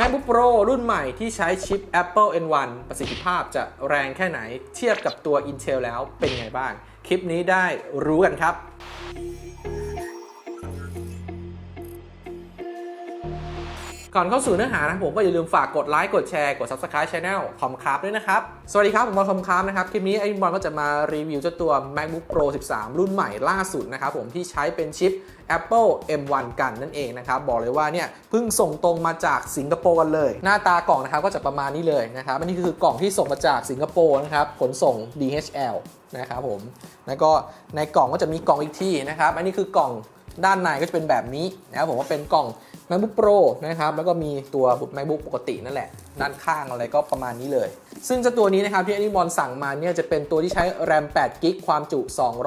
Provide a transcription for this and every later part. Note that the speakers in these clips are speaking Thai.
MacBook Pro รุ่นใหม่ที่ใช้ชิป Apple N1 ประสิทธิภาพจะแรงแค่ไหน เทียบกับตัว Intel แล้วเป็นไงบ้าง คลิปนี้ได้รู้กันครับก่อนเข้าสู่เนื้อหานะผมก็อย่าลืมฝากกดไลค์กดแชร์กด Subscribe Channel คอมคราฟด้วยนะครับ สวัสดีครับ ผมบอลคอมคราฟนะครับ คลิปนี้ไอ้บอลก็จะมารีวิวเจ้าตัว MacBook Pro 13 รุ่นใหม่ล่าสุดนะครับผมที่ใช้เป็นชิป Apple M1 กันนั่นเองนะครับบอกเลยว่าเนี่ยเพิ่งส่งตรงมาจากสิงคโปร์กันเลย หน้าตากล่องนะครับก็จะประมาณนี้เลยนะครับอันนี้คือกล่องที่ส่งมาจากสิงคโปร์นะครับขนส่ง DHL นะครับผมแล้วก็ในกล่องก็จะมีกล่องอีกที่นะครับอันนี้คือกล่องด้านในก็จะเป็นแบบนี้นะครับผมว่าเป็นกล่อง MacBook Pro นะครับแล้วก็มีตัว MacBook ปกตินั่นแหละ ด้านข้างอะไรก็ประมาณนี้เลย ซึ่งเจ้าตัวนี้นะครับที่อนิมอนสั่งมาเนี่ยจะเป็นตัวที่ใช้ RAM 8 g b ความจุ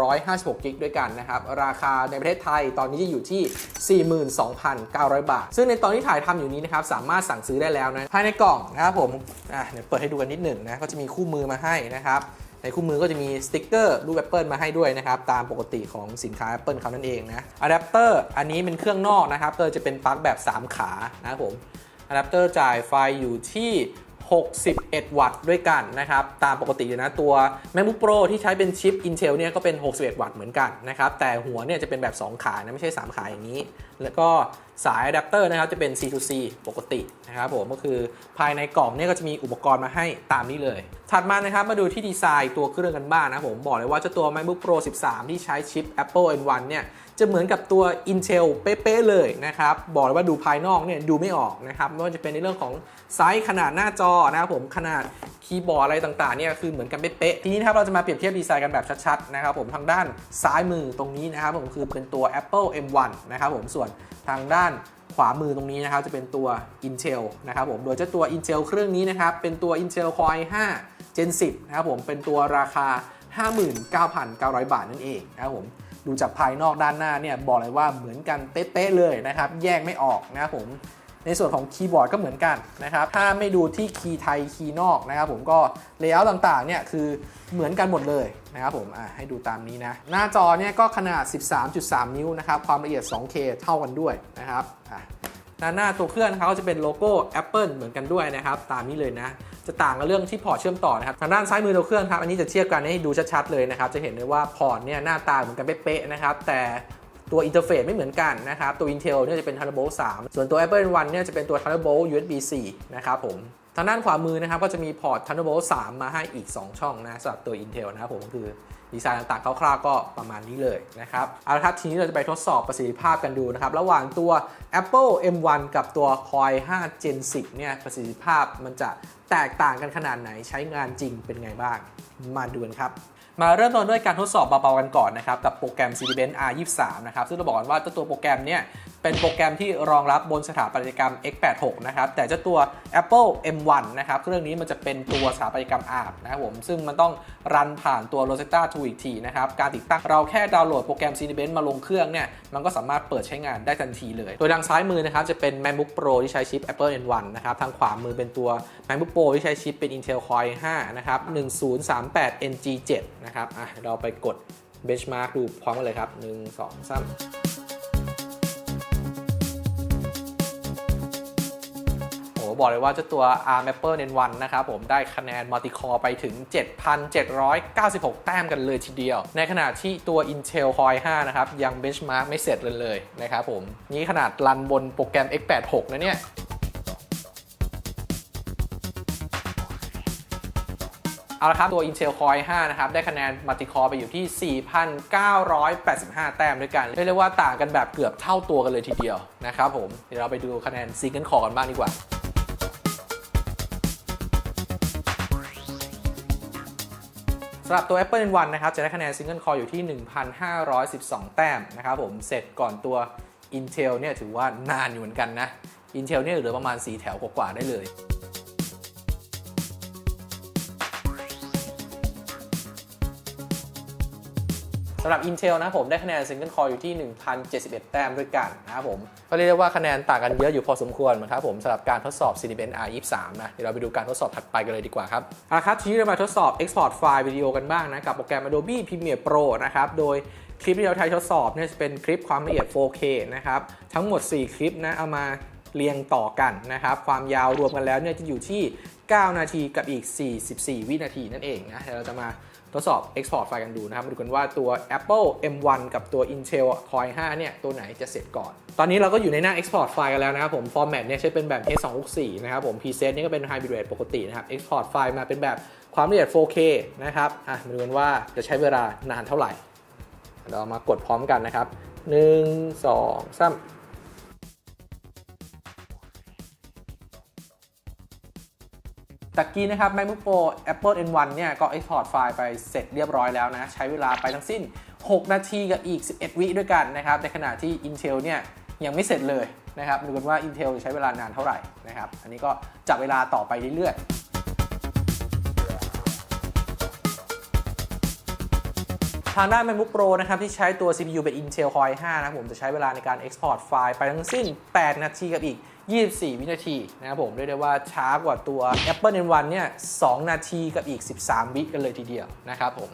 256 g b ด้วยกันนะครับ ราคาในประเทศไทยตอนนี้จะอยู่ที่ 42,900 บาท ซึ่งในตอนที่ถ่ายทำอยู่นี้นะครับสามารถสั่งซื้อได้แล้วนะภายในกล่องนะครับผมอะเดี๋ยวเปิดให้ดูกันนิดหนึ่งนะก็จะมีคู่มือมาให้นะครับ ในคู่มือก็จะมีสติกเกอร์รูป Apple มาให้ด้วยนะครับตามปกติของสินค้า Apple เขานั่นเองนะอะแดปเตอร์อันนี้เป็นเครื่องนอกนะครับก็จะเป็นปลั๊กแบบ 3 ขานะครับผมอะแดปเตอร์จ่ายไฟอยู่ที่ 61 วัตต์ด้วยกันนะครับ ตามปกติเลยนะตัว MacBook Pro ที่ใช้เป็นชิป Intel เนี่ยก็เป็น 61 วัตต์เหมือนกันนะครับ แต่หัวเนี่ยจะเป็นแบบ 2 ขานะ ไม่ใช่ 3 ขาอย่างนี้ แล้วก็ สายอะแดปเตอร์นะครับจะเป็น C to C ปกตินะครับผมก็คือภายในกล่องเนี่ยก็จะมีอุปกรณ์มาให้ตามนี้เลย ถัดมานะครับมาดูที่ดีไซน์ตัวเครื่องกันบ้างนะผมบอกเลยว่าเจ้าตัว MacBook Pro 13 ที่ใช้ชิป Apple M1 เนี่ยจะเหมือนกับตัว Intel เป๊ะๆเลยนะครับบอกเลยว่าดูภายนอกเนี่ยดูไม่ออกนะครับไม่ว่าจะเป็นในเรื่องของไซส์ขนาดหน้าจอนะครับผมขนาดคีย์บอร์ดอะไรต่างๆเนี่ยคือเหมือนกันเป๊ะๆทีนี้นะครับเราจะมาเปรียบเทียบดีไซน์กันแบบชัดๆนะครับผมทางด้านซ้ายมือตรงนี้นะครับผมคือเป็นตัว Apple M1 นะครับผมส่วนทางด้านขวามือตรงนี้นะครับจะเป็นตัว Intel นะครับผม โดยเจ้าตัว Intel เครื่องนี้นะครับเป็นตัว Intel Core i5 Gen 10นะครับผมเป็นตัวราคา 59,900 บาทนั่นเองนะครับผมดูจากภายนอกด้านหน้าเนี่ยบอกเลยว่าเหมือนกันเป๊ะๆเลยนะครับ แยกไม่ออกนะครับผม ในส่วนของคีย์บอร์ดก็เหมือนกันนะครับ ถ้าไม่ดูที่คีย์ไทยคีย์นอกนะครับผมก็เลเยอร์ต่างๆเนี่ยคือเหมือนกันหมดเลยนะครับผมให้ดูตามนี้นะ หน้าจอเนี่ยก็ขนาด 13.3 นิ้วนะครับ ความละเอียด 2K เท่ากันด้วยนะครับด้านหน้าตัวเครื่องนะครับก็จะเป็นโลโก้ Apple เหมือนกันด้วยนะครับ ตามนี้เลยนะ จะต่างกับเรื่องที่พอร์ตเชื่อมต่อนะครับ ทางด้านซ้ายมือตัวเครื่องครับ อันนี้จะเทียบกันให้ดูชัดๆเลยนะครับ จะเห็นได้ว่าพอร์ตเนี่ยหน้าตาเหมือนกันเป๊ะๆนะครับ แต่ ตัวอินเทอร์เฟซไม่เหมือนกันนะครับ ตัว Intel เนี่ยจะเป็น Thunderbolt 3 ส่วนตัว Apple One เนี่ยจะเป็นตัว Thunderbolt USB 4 นะครับผมทางด้านขวามือนะครับก็จะมีพอร์ต Thunderbolt 3 มาให้อีก 2 ช่องนะสำหรับตัว Intel นะครับผมคือดีไซน์ต่างๆคร่าวๆก็ประมาณนี้เลยนะครับเอาละครับทีนี้เราจะไปทดสอบประสิทธิภาพกันดูนะครับ ระหว่างตัว Apple M1 กับตัว Core i5 Gen 10 เนี่ยประสิทธิภาพมันจะแตกต่างกันขนาดไหนใช้งานจริงเป็นไงบ้าง มาดูกันครับ มาเริ่มต้นด้วยการทดสอบเบาๆกันก่อนนะครับกับโปรแกรม Cinebench R23 นะครับซึ่งเราบอกกันว่าเจ้าตัวโปรแกรมเนี่ย เป็นโปรแกรมที่รองรับบนสถาปัตยกรรม x86 นะครับ แต่เจ้าตัว Apple M1 นะครับ เครื่องนี้มันจะเป็นตัวสถาปัตยกรรมอาบนะครับผม ซึ่งมันต้องรันผ่านตัว Rosetta 2 อีกทีนะครับ การติดตั้งเราแค่ดาวน์โหลดโปรแกรม Cinebench มาลงเครื่องเนี่ย มันก็สามารถเปิดใช้งานได้ทันทีเลย โดยทางซ้ายมือนะครับจะเป็น MacBook Pro ที่ใช้ชิป Apple M1 นะครับ ทางขวามือเป็นตัว MacBook Pro ที่ใช้ชิปเป็น Intel Core i5 นะครับ1038 NG7 นะครับ อะ เราไปกด benchmark ดูพร้อมกันเลยครับ 1 2 3 บอกเลยว่าเจ้าตัว ARM Apple N1 นะครับผมได้คะแนน Multi-Core ไปถึง 7,796 แต้มกันเลยทีเดียว ในขณะที่ตัว Intel Core i5 นะครับยัง benchmark ไม่เสร็จเลยเลยนะครับผม นี่ขนาดรันบนโปรแกรม x86 นะเนี่ยเอาละครับ ตัว Intel Core i5 นะครับ ได้คะแนน Multi-Core ไปอยู่ที่ 4,985 แต้มด้วยกัน เรียกได้ว่าต่างกันแบบเกือบเท่าตัวกันเลยทีเดียวนะครับผม เดี๋ยวเราไปดูคะแนน Single Core กันบ้างดีกว่า สำหรับตัว Apple N1 นะครับจะได้คะแนน Single Core อยู่ที่ 1,512 แต้มนะครับผมเสร็จก่อนตัว Intel เนี่ยถือว่านานอยู่เหมือนกันนะ Intel เนี่ยเหลือประมาณ 4 แถวกว่าๆได้เลย สำหรับ Intel นะผมได้คะแนน Single Core อยู่ที่ 1,071 แต้มด้วยกันนะครับผม ก็เรียกได้ว่าคะแนนต่างกันเยอะอยู่พอสมควรนะครับผมสำหรับการทดสอบ Cinebench R23 นะเดี๋ยวเราไปดูการทดสอบถัดไปกันเลยดีกว่าครับเอาละครับทีนี้เรามาทดสอบ Export ไฟล์วิดีโอกันบ้างนะกับโปรแกรม Adobe Premiere Pro นะครับโดยคลิปที่เราใช้ทดสอบเนี่ยจะเป็นคลิปความละเอียด 4K นะครับทั้งหมด 4 คลิปนะเอามา เรียงต่อกันนะครับ ความยาวรวมกันแล้วเนี่ยจะอยู่ที่ 9 นาทีกับอีก 44 วินาทีนั่นเองนะเดี๋ยวเราจะมาทดสอบ Export ไฟล์กันดูนะครับมาดูกันว่าตัว Apple M1 กับตัว Intel Core i5 เนี่ย ตัวไหนจะเสร็จก่อน ตอนนี้เราก็อยู่ในหน้า Export ไฟล์กันแล้วนะครับผม Format เนี่ยใช้เป็นแบบ H264 นะครับผม Preset นี่ก็เป็น Hybrid Rate ปกตินะครับ Export ไฟล์มาเป็นแบบความละเอียด 4K นะครับอะมาดูกันว่าจะใช้เวลานานเท่าไหร่ เรามากดพร้อมกันนะครับ 1 2 3 ตะกี้นะครับ MacBook Pro Apple N1 เนี่ยก็ Export ไฟล์ไปเสร็จเรียบร้อยแล้วนะ ใช้เวลาไปทั้งสิ้น 6 นาทีกับอีก 11 วิด้วยกันนะครับ ในขณะที่ Intel เนี่ยยังไม่เสร็จเลยนะครับดูกันว่า Intel จะใช้เวลานานเท่าไหร่นะครับ อันนี้ก็จับเวลาต่อไปเรื่อยๆทางด้าน MacBook Pro นะครับที่ใช้ตัว CPU เป็น Intel Core i5 นะผมจะใช้เวลาในการ Export ไฟล์ไปทั้งสิ้น 8 นาทีกับอีก 24 วินาทีนะครับผมเรียกได้ว่าช้ากว่าตัว Apple N1 เนี่ย 2 นาทีกับอีก 13 วิกันเลยทีเดียวนะครับผม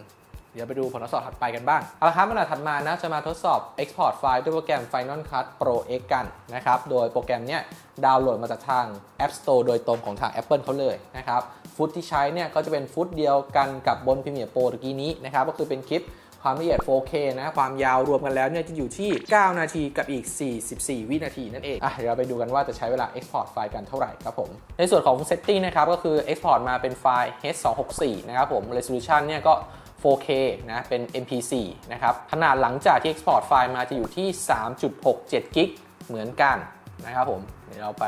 เดี๋ยวไปดูผลทดสอบถัดไปกันบ้าง เอาละครับมาถัดมานะจะมาทดสอบ Export ไฟล์ด้วยโปรแกรม Final Cut Pro X กันนะครับ โดยโปรแกรมเนี้ยดาวน์โหลดมาจากทาง App Store โดยตรงของทาง Apple เขาเลยนะครับ ฟุตที่ใช้เนี่ยก็จะเป็นฟุตเดียวกันกับบน Premiere Pro ตะกี้นี้นะครับ ก็คือเป็นคลิป ความละเอียด 4K นะความยาวรวมกันแล้วเนี่ยจะอยู่ที่ 9 นาทีกับอีก 44 วินาทีนั่นเองอะเดี๋ยวเราไปดูกันว่าจะใช้เวลา Export ไฟล์กันเท่าไหร่ครับผมในส่วนของ Setting นะครับก็คือ Export มาเป็นไฟล์ H264 นะครับผม Resolution เนี่ยก็ 4K นะ เป็น MP4 นะครับ ขนาดหลังจากที่ Export ไฟล์มาจะอยู่ที่ 3.67 กิก เหมือนกันนะครับผม เดี๋ยวเราไป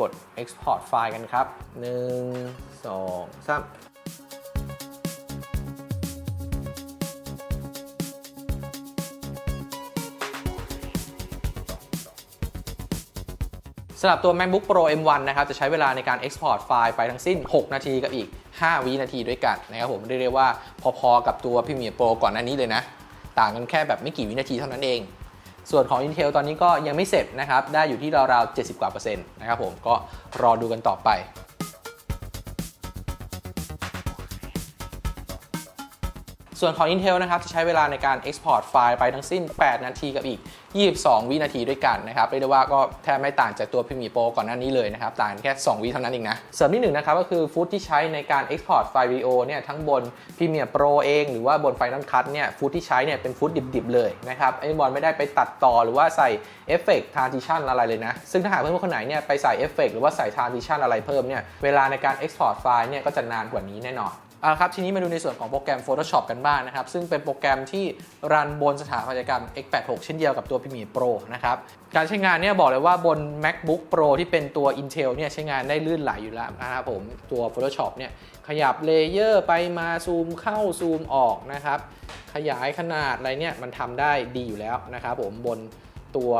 กด Export ไฟล์กันครับ 1 2 3 สำหรับตัว MacBook Pro M1 นะครับจะใช้เวลาในการ Export ไฟล์ไปทั้งสิ้น 6 นาทีกับอีก 5 วินาทีด้วยกันนะครับผมเรียกว่าพอๆกับตัว Premiere Pro ก่อนหน้านี้เลยนะ ต่างกันแค่แบบไม่กี่วินาทีเท่านั้นเอง ส่วนของ Intel ตอนนี้ก็ยังไม่เสร็จนะครับได้อยู่ที่ราวๆ70กว่าเปอร์เซ็นต์นะครับผมก็รอดูกันต่อไป ส่วนของ Intel นะครับจะใช้เวลาในการ Export ไฟล์ไปทั้งสิ้น 8 นาทีกับอีก 22 วินาทีด้วยกันนะครับเรียกได้ว่าก็แทบไม่ต่างจากตัว Premiere Pro ก่อนหน้านี้เลยนะครับต่างแค่ 2 วิเท่านั้นเองนะเสริมนิดหนึ่งนะครับก็คือฟุตที่ใช้ในการ Export ไฟล์วิดีโอเนี่ยทั้งบน Premiere Pro เองหรือว่าบน Final Cut เนี่ยฟุตที่ใช้เนี่ยเป็นฟุตดิบๆเลยนะครับไอ้บอลไม่ได้ไปตัดต่อหรือว่าใส่เอฟเฟกต์ transition อะไรเลยนะซึ่งถ้าหากเพื่อนๆคนไหนเนี่ยไปใส่เอฟเฟกต์หรือว่าใส่ transition อะไรเพิ่มเนี่ยเวลาในการ Export ไฟล์เนี่ยก็จะนานกว่านี้แน่นอน เอาละครับทีนี้มาดูในส่วนของโปรแกรม Photoshop กันบ้างนะครับ ซึ่งเป็นโปรแกรมที่รันบนสถาปัตยกรรม x86 เช่นเดียวกับตัว Premiere Pro นะครับ การใช้งานเนี่ยบอกเลยว่าบน MacBook Pro ที่เป็นตัว Intel เนี่ยใช้งานได้ลื่นไหลอยู่แล้วนะครับผมตัว Photoshop เนี่ยขยับเลเยอร์ไปมาซูมเข้าซูมออกนะครับ ขยายขนาดอะไรเนี่ยมันทำได้ดีอยู่แล้วนะครับผมบนตัว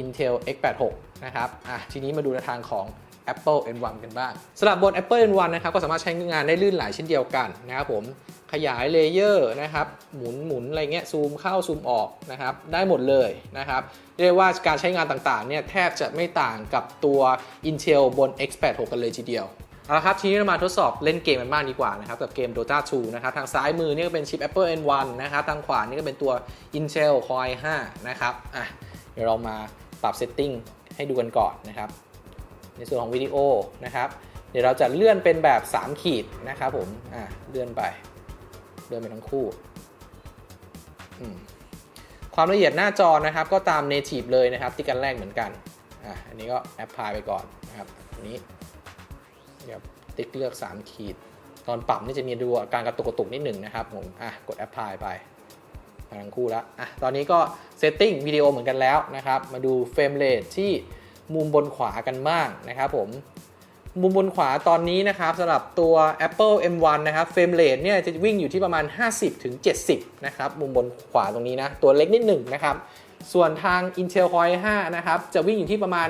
Intel x86 นะครับอะทีนี้มาดูในทางของ Apple N1 กันบ้างสำหรับบน Apple N1 นะครับก็สามารถใช้งานได้ลื่นไหลเช่นเดียวกันนะครับผมขยายเลเยอร์นะครับหมุนหมุนอะไรเงี้ยซูมเข้าซูมออกนะครับได้หมดเลยนะครับเรียกว่าการใช้งานต่างๆเนี่ยแทบจะไม่ต่างกับตัว Intel บน X86 กันเลยทีเดียวเอาละครับทีนี้เรามาทดสอบเล่นเกมกันบ้างดีกว่านะครับกับเกม Dota 2 นะครับทางซ้ายมือนี่ก็เป็นชิป Apple N1 นะครับทางขวานี่ก็เป็นตัว Intel Core i5 นะครับอะเดี๋ยวเรามาปรับเซตติ้งให้ดูกันก่อนนะครับ ในส่วนของวิดีโอนะครับเดี๋ยวเราจะเลื่อนเป็นแบบ 3 ขีดนะครับผมอะเลื่อนไปเลื่อนไปทั้งคู่ ความละเอียดหน้าจอนะครับ ก็ตาม native เลยนะครับ ที่กันแรกเหมือนกันอะอันนี้ก็แอปพลายไปก่อนนะครับอันนี้เดี๋ยวติ๊กเลือก 3 ขีด ตอนปรับนี่จะมีดูอาการกระตุกกระตุกนิดหนึ่งนะครับผมอะกดแอปพลายไปทั้งคู่แล้วอะตอนนี้ก็เซตติ้งวิดีโอเหมือนกันแล้วนะครับ มาดูเฟรมเรทที่ มุมบนขวากันบ้างนะครับผมมุมบนขวาตอนนี้นะครับสำหรับตัว Apple M1 นะครับเฟรมเรทเนี่ยจะวิ่งอยู่ที่ประมาณ 50-70 นะครับมุมบนขวาตรงนี้นะ ตัวเล็กนิดหนึ่งนะครับ ส่วนทาง Intel Core i5 นะครับ จะวิ่งอยู่ที่ประมาณ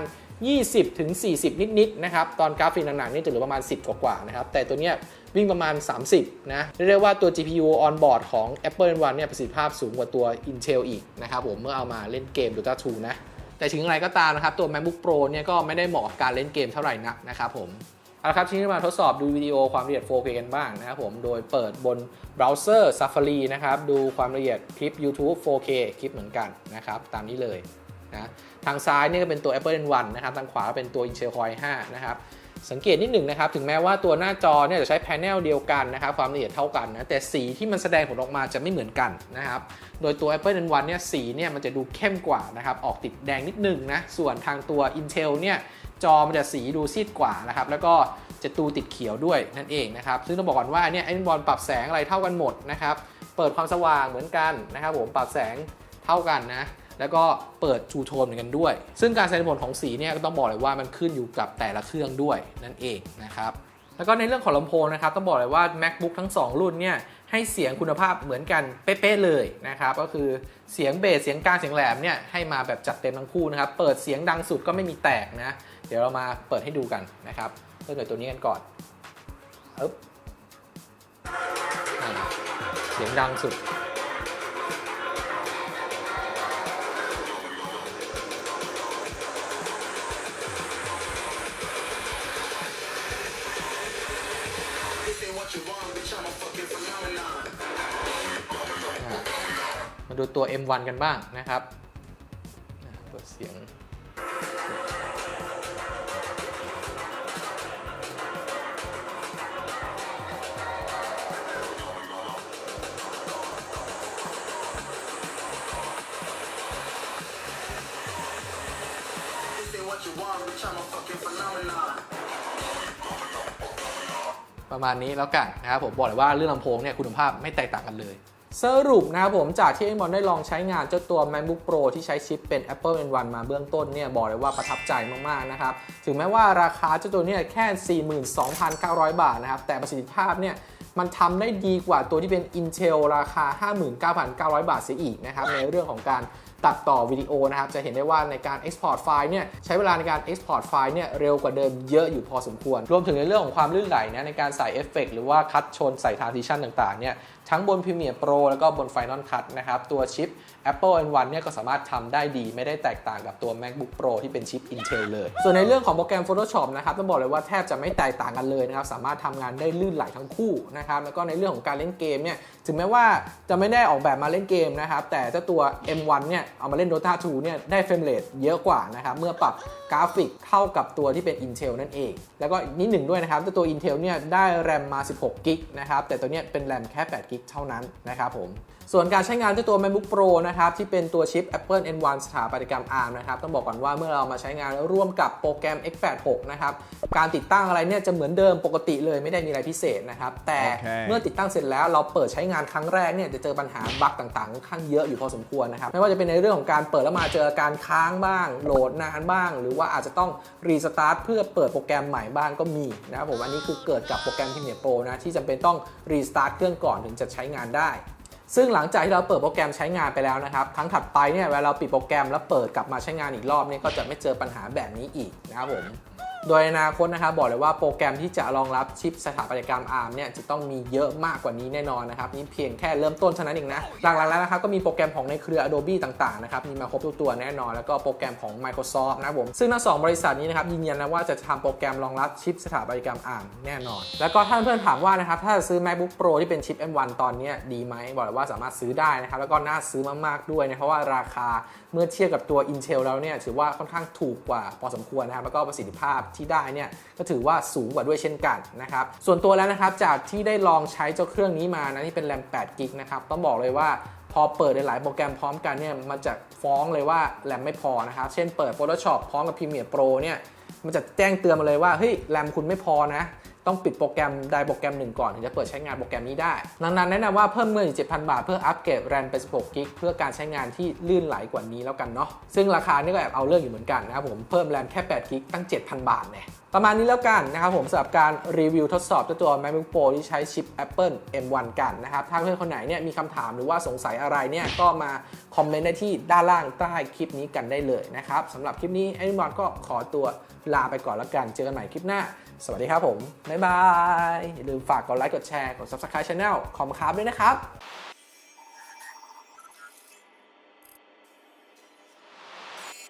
20-40 นิดๆนะครับ ตอนกราฟิกหนักๆนี่จะเหลือประมาณ 10 กว่าๆนะครับ แต่ตัวเนี้ยวิ่งประมาณ 30 นะเรียกว่าตัว GPU on board ของ Apple M1 เนี่ยประสิทธิภาพสูงกว่าตัว Intel อีกนะครับผมเมื่อเอามาเล่นเกม Dota 2 นะ แต่ถึงอะไรก็ตามนะครับตัว MacBook Pro เนี่ยก็ไม่ได้เหมาะกับการเล่นเกมเท่าไหร่นักนะครับผมเอาละครับทีนี้มาทดสอบดูวิดีโอความละเอียด 4K กันบ้างนะครับผมโดยเปิดบนเบราว์เซอร์ Safari นะครับดูความละเอียดคลิป YouTube 4K คลิปเหมือนกันนะครับตามนี้เลยนะทางซ้ายนี่ก็เป็นตัว Apple N1 นะครับทางขวาเป็นตัว Intel Core i5 นะครับ สังเกตนิดหนึ่งนะครับ ถึงแม้ว่าตัวหน้าจอเนี่ยจะใช้แผงเดียวกันนะครับ ความละเอียดเท่ากันนะ แต่สีที่มันแสดงผลออกมาจะไม่เหมือนกันนะครับ โดยตัว Apple N1 เนี่ยสีเนี่ยมันจะดูเข้มกว่านะครับ ออกติดแดงนิดหนึ่งนะ ส่วนทางตัว Intel เนี่ยจอมันจะสีดูซีดกว่านะครับ แล้วก็จะตูติดเขียวด้วยนั่นเองนะครับ ซึ่งต้องบอกก่อนว่าเนี่ยไอ้บอลปรับแสงอะไรเท่ากันหมดนะครับ เปิดความสว่างเหมือนกันนะครับผม ปรับแสงเท่ากันนะ แล้วก็เปิดทูโทนเหมือนกันด้วย ซึ่งการแสดงผลของสีเนี่ยก็ต้องบอกเลยว่ามันขึ้นอยู่กับแต่ละเครื่องด้วยนั่นเองนะครับแล้วก็ในเรื่องของลำโพงนะครับต้องบอกเลยว่า MacBook ทั้ง 2 รุ่นเนี่ยให้เสียงคุณภาพเหมือนกันเป๊ะๆเลยนะครับก็คือเสียงเบสเสียงกลางเสียงแหลมเนี่ยให้มาแบบจัดเต็มทั้งคู่นะครับเปิดเสียงดังสุดก็ไม่มีแตกนะ เดี๋ยวเรามาเปิดให้ดูกันนะครับเริ่มจากตัวนี้กันก่อนอ๊บเสียงดังสุด ดูตัว M1 กันบ้างนะครับเปิดเสียงประมาณนี้แล้วกันนะครับผมบอกเลยว่าเรื่องลำโพงเนี่ยคุณภาพไม่แตกต่างกันเลย สรุปนะครับผมจากที่ไอ้บอลได้ลองใช้งานเจ้าตัว MacBook Pro ที่ใช้ชิปเป็น Apple N1 มาเบื้องต้นเนี่ยบอกเลยว่าประทับใจมากๆนะครับ ถึงแม้ว่าราคาเจ้าตัวเนี่ยแค่ 42,900 บาทนะครับ แต่ประสิทธิภาพเนี่ยมันทำได้ดีกว่าตัวที่เป็น Intel ราคา 59,900 บาทเสียอีกนะครับ ในเรื่องของการ ตัดต่อวิดีโอนะครับ จะเห็นได้ว่าในการ Export ไฟล์เนี่ยใช้เวลาในการ Export ไฟล์เนี่ยเร็วกว่าเดิมเยอะอยู่พอสมควร รวมถึงในเรื่องของความลื่นไหลนะในการใส่เอฟเฟกต์หรือว่าคัดชนใส่ transition ต่างๆเนี่ยทั้งบน Premiere Pro แล้วก็บน Final Cut นะครับตัวชิป Apple N1 เนี่ยก็สามารถทำได้ดีไม่ได้แตกต่างกับตัว MacBook Pro ที่เป็นชิป Intel เลย ส่วนในเรื่องของโปรแกรม Photoshop นะครับต้องบอกเลยว่าแทบจะไม่แตกต่างกันเลยนะครับสามารถทำงานได้ลื่นไหลทั้งคู่นะครับแล้วก็ในเรื่องของการเล่นเกมเนี่ย ถึงแม้ว่าจะไม่ได้ออกแบบมาเล่นเกมนะครับ แต่เจ้าตัว M1 เนี่ย เอามาเล่น Dota 2 เนี่ย ได้เฟรมเรทเยอะกว่านะครับ เมื่อปรับกราฟิกเท่ากับตัวที่เป็น Intel นั่นเอง แล้วก็อีกนิดหนึ่งด้วยนะครับเจ้าตัว Intel เนี่ย ได้แรมมา 16กิกนะครับ แต่ตัวเนี้ยเป็นแรมแค่8กิกเท่านั้นนะครับผม ส่วนการใช้งานเจ้าตัว MacBook Pro นะครับ ที่เป็นตัวชิป Apple N1 สถาปัตยกรรม ARM นะครับ ต้องบอกก่อนว่าเมื่อเรามาใช้งานร่วมกับโปรแกรม X86 นะครับ การติดตั้งอะไรเนี่ยจะเหมือนเดิมปกติเลยไม่ได้มีอะไรพิเศษนะครับ แต่โอเคเมื่อติดตั้งเสร็จแล้วเราเปิดใช้งานครั้งแรกเนี่ยจะเจอปัญหาบั๊กต่างๆค่อนข้างเยอะอยู่พอสมควรนะครับไม่ว่าจะเป็นในเรื่องของการเปิดแล้วมาเจอการค้างบ้าง โหลดนานบ้าง หรือว่าอาจจะต้องรีสตาร์ทเพื่อเปิดโปรแกรมใหม่บ้างก็มีนะครับผมอันนี้คือเกิดกับโปรแกรม Premiere Pro นะที่จำเป็นต้องรีสตาร์ทเครื่องก่อนถึงจะใช้งานได้ซึ่งหลังจากที่เราเปิดโปรแกรมใช้งานไปแล้วนะครับครั้งถัดไปเนี่ยเวลาเราปิดโปรแกรมแล้วเปิดกลับมาใช้งานอีกรอบเนี่ยก็จะไม่เจอปัญหาแบบนี้อีกนะครับผม โดยนอนาคตนะครับบอกเลยว่าโปรแกรมที่จะรองรับชิปสถาปัตยกรรม ARM เนี่ยจะต้องมีเยอะมากกว่านี้แน่นอนนะครับนี่เพียงแค่เริ่มต้นเท่านั้นเองนะหลักๆแล้วนะครับก็มีโปรแกรมของในเครือ Adobe ต่างๆนะครับมีมาครบทุกตัวแน่นอน แล้วก็โปรแกรมของ Microsoft นะผมซึ่งทั้งสองบริษัทนี้นะครับยืนยันนะว่าจะทำโปรแกรมรองรับชิปสถาปัตยกรรม ARM แน่นอน แล้วก็ถ้าเพื่อนถามว่านะครับถ้าจะซื้อ MacBook Pro ที่เป็นชิป M1 ตอนนี้ดีไหมบอกเลยว่าสามารถซื้อได้นะครับแล้วก็น่าซื้อมากๆด้วยนะเพราะว่าราคาเมื่อเทียบกับตัว Intel แล้วเนี่ยถือว่าค่อนข้างถูกกว่าพอสมควรนะครับแล้วก็ประสิทธิภาพที่ได้เนี่ยก็ถือว่าสูงกว่าด้วยเช่นกันนะครับส่วนตัวแล้วนะครับจากที่ได้ลองใช้เจ้าเครื่องนี้มานะที่เป็นแรม8กิกนะครับต้องบอกเลยว่าพอเปิดหลายโปรแกรมพร้อมกันเนี่ยมันจะฟ้องเลยว่าแรมไม่พอนะครับเช่นเปิด Photoshop พร้อมกับ Premiere Pro เนี่ยมันจะแจ้งเตือนมาเลยว่าเฮ้ยแรมคุณไม่พอนะ ต้องปิดโปรแกรมใดโปรแกรมหนึ่งก่อนถึงจะเปิดใช้งานโปรแกรมนี้ได้ ดังนั้นแนะนำว่าเพิ่มเงินอีก 7,000 บาท เพื่ออัปเกรดแรมเป็น16กิกเพื่อการใช้งานที่ลื่นไหลกว่านี้แล้วกันเนาะซึ่งราคานี่ก็แอบเอาเรื่องอยู่เหมือนกันนะครับผมเพิ่มแรมแค่8กิกตั้ง 7,000 บาทเนี่ยประมาณนี้แล้วกันนะครับผมสำหรับการรีวิวทดสอบตัว MacBook Pro ที่ใช้ชิป Apple M1 กันนะครับถ้าเพื่อนคนไหนเนี่ยมีคำถามหรือว่าสงสัยอะไรเนี่ยก็มาคอมเมนต์ได้ที่ด้านล่างใต้คลิปนี้กันได้เลยนะครับสำหรับคลิปนี้ไอ้บอลก็ขอตัวลาไปก่อนแล้วกัน เจอกันใหม่คลิปหน้า สวัสดีครับผม บ๊ายบาย อย่าลืมฝากกดไลค์กดแชร์กด Subscribe Channel คอมคาร์บด้วยนะครับ